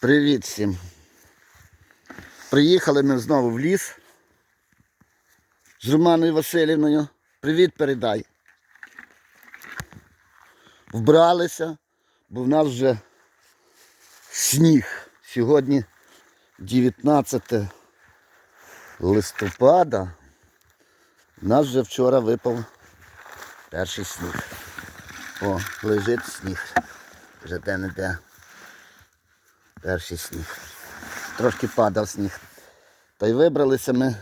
Привіт всім. Приїхали ми знову в ліс з Романою Васильівною. Привіт передай. Вбралися, бо в нас вже сніг. Сьогодні 19 листопада. У нас вже вчора випав перший сніг. О, лежить сніг. Вже де-не-де. Перший сніг. Трошки падав сніг. Та й вибралися ми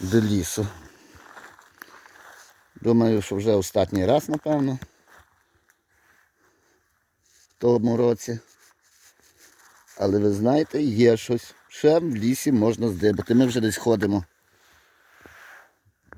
до лісу. Думаю, що вже останній раз, напевно. В тому році. Але ви знаєте, є щось. Ще в лісі можна здибати. Ми вже десь ходимо.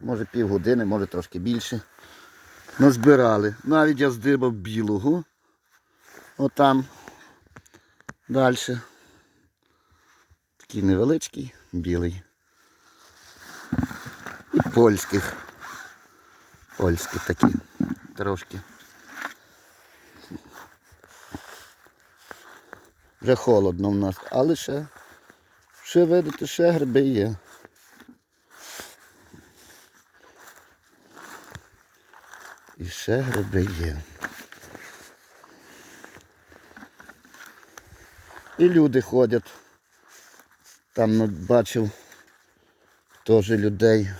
Може півгодини, може трошки більше. Назбирали. Навіть я здибав білого. Отам. Далі. Такий невеличкий, білий. І польських. Польські такі трошки. Вже холодно в нас, але ще, ще видите, ще гриби є. І ще гриби є. І люди ходять. Там ну, бачив теж людей.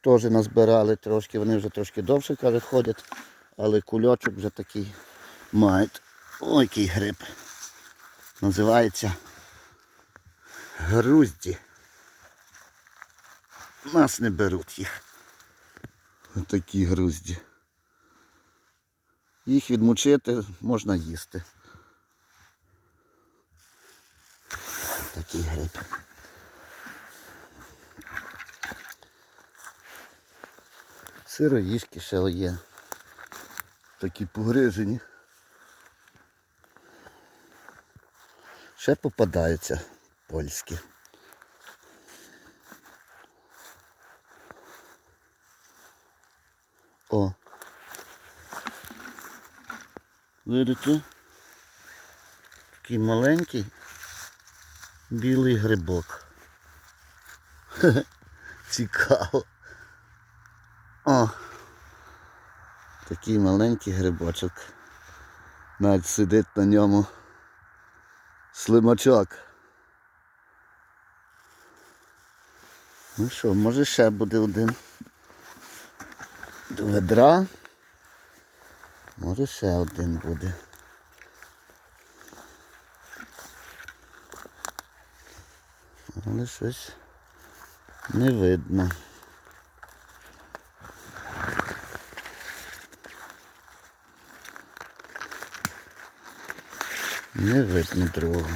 Теж назбирали трошки, вони вже трошки довше кажуть, ходять, але кульочок вже такий мають. Ой, який гриб. Називається грузді. Нас не беруть їх. Такі грузді. Їх відмочити можна їсти. Такий гриб. Сироїшки ще є. Такі погрижені. Ще попадаються польські. О. Видите? Такий маленький білий грибок. Цікаво. О! Такий маленький грибочок. Навіть сидить на ньому слимачок. Ну що, може ще буде один. До ведра. Може ще один буде. Але щось не видно. Не видно другого.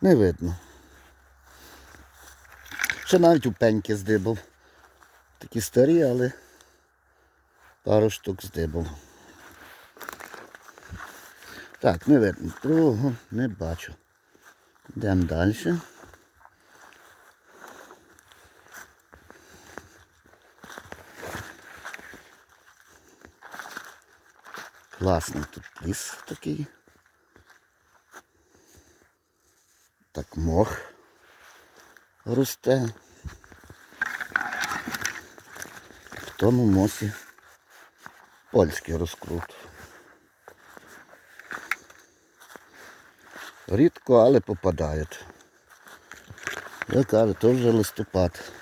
Не видно. Ще навіть у пеньки здибав. Такі старі, але пару штук здибав. Так, не видно. Другого не бачу. Йдемо далі. Класний тут ліс такий. Так мох росте. В тому мосі польський розкрут. Рідко, але попадають. Я кажу, то вже листопад.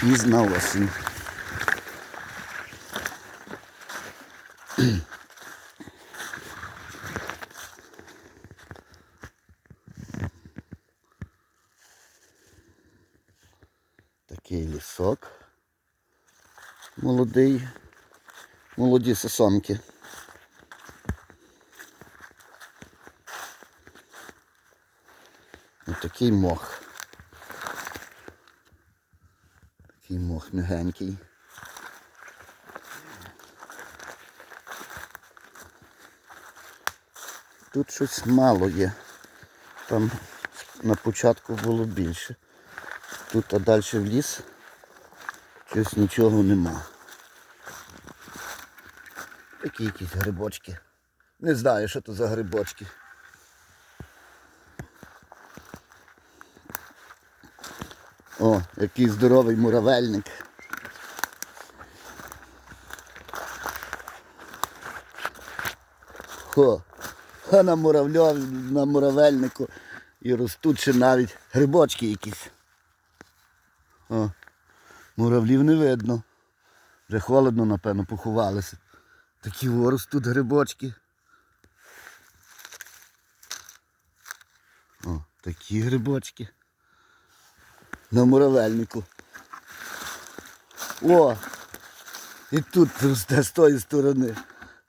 Пізна осінь. такий лісок. Молодий, молоді сосомки. Отакий мох. Такий мох мягенький. Тут щось мало є. Там на початку було більше. Тут а далі в ліс щось нічого нема. Такі якісь грибочки. Не знаю, що це за грибочки. О, який здоровий муравельник. Хо. А на муравльові, на муравельнику і ростуть ще навіть грибочки якісь. О, муравлів не видно. Вже холодно, напевно, поховалися. Такі о, ростуть грибочки. О, такі грибочки. На муравельнику. О! І тут росте з тої сторони.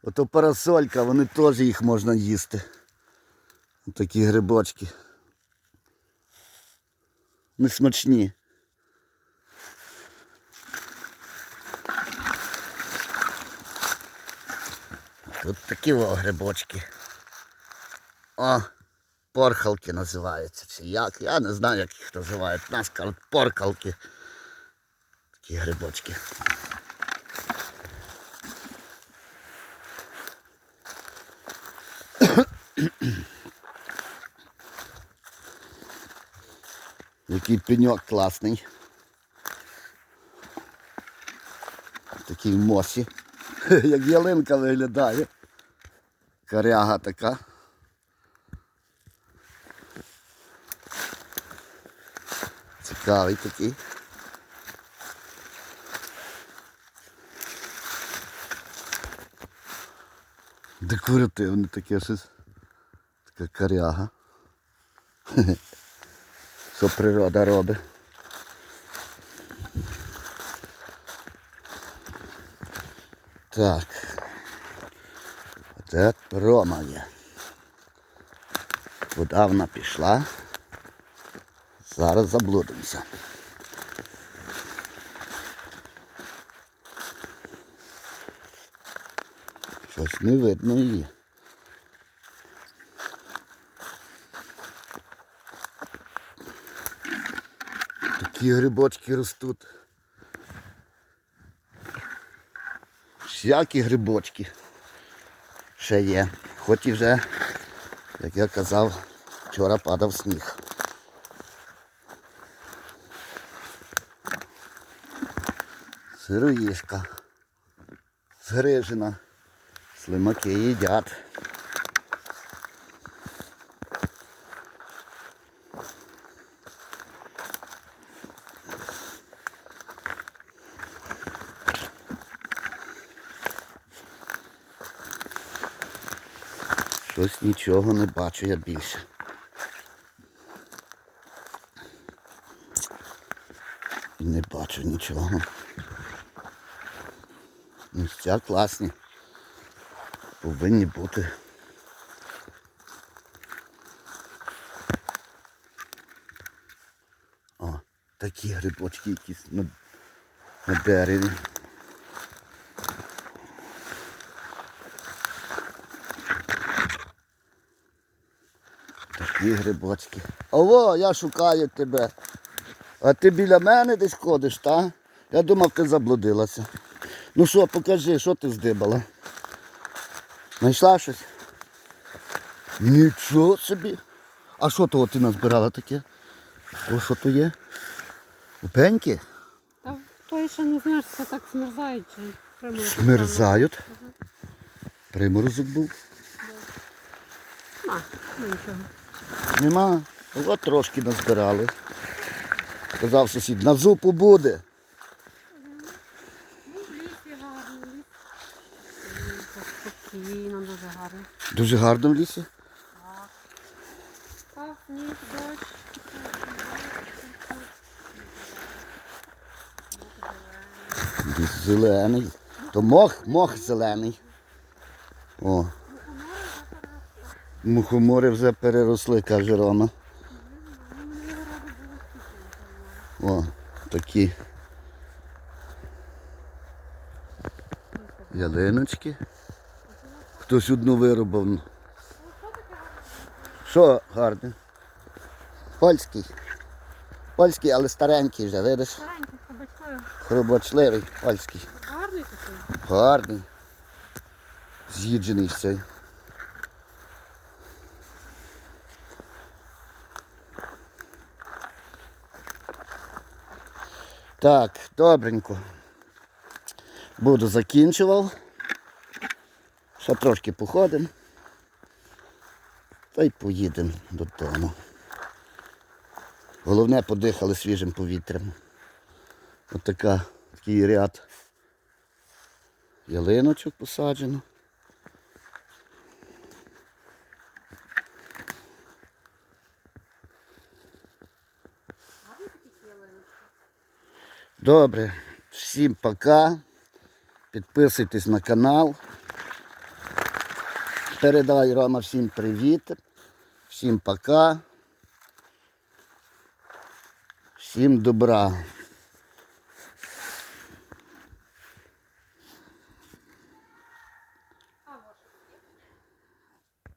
Ото парасолька, вони теж їх можна їсти. Такі грибочки. Не Тут такі о грибочки. О, порхалки називаються. Чи як? Я не знаю, як їх називають. Нас кажуть поркалки. Такі грибочки. Який пеньок класний. Такий мосі. Як ялинка виглядає. Коряга така. Цікавий такий. Декоративне таке щось. Така коряга. Що природа робить. Так. Оце Рома є. Куди вона пішла? Зараз заблудимося. Щось не видно її. Такі грибочки ростуть. Всякі грибочки ще є. Хоч і вже, як я казав, вчора падав сніг. Сироїшка, згрижена, слимаки їдять. Щось нічого не бачу я більше. Не бачу нічого. Місця класні. Повинні бути. О, такі грибочки якісь на, на дереві. Такі грибочки. Ого, я шукаю тебе. А ти біля мене десь ходиш, та? Я думав, ти заблудилася. Ну що, покажи, що ти здибала? Знайшла щось? Нічого собі. А що того ти назбирала таке? О, що то є? Пеньки? Та той ще не знаєш, це так смерзають чи прямо. Мерзають. Приморозок був. На, ну нічого. Нема. От трошки назбирали. Казав сусід, на зупу буде. Ну, Спокійно, дуже гарно. Дуже гарно в лісі. Так, сніг, дощ. Зелений. То мох, мох зелений. О. Мухомори вже переросли, каже Рома. О, такі. Ялиночки. Хтось одну виробив. Що гарний? Польський. Польський, але старенький вже, видиш? Старенький, кабачкою. Хробочливий польський. Гарний такий. Гарний. З'їджений цей. Так, добренько. Буду закінчував. Ще трошки походимо. Та й поїдемо додому. Головне подихали свіжим повітрям. Ось такий ряд ялиночок посаджено. Добре, всім пока. Підписуйтесь на канал. Передай Рома всім привіт. Всім пока. Всім добра.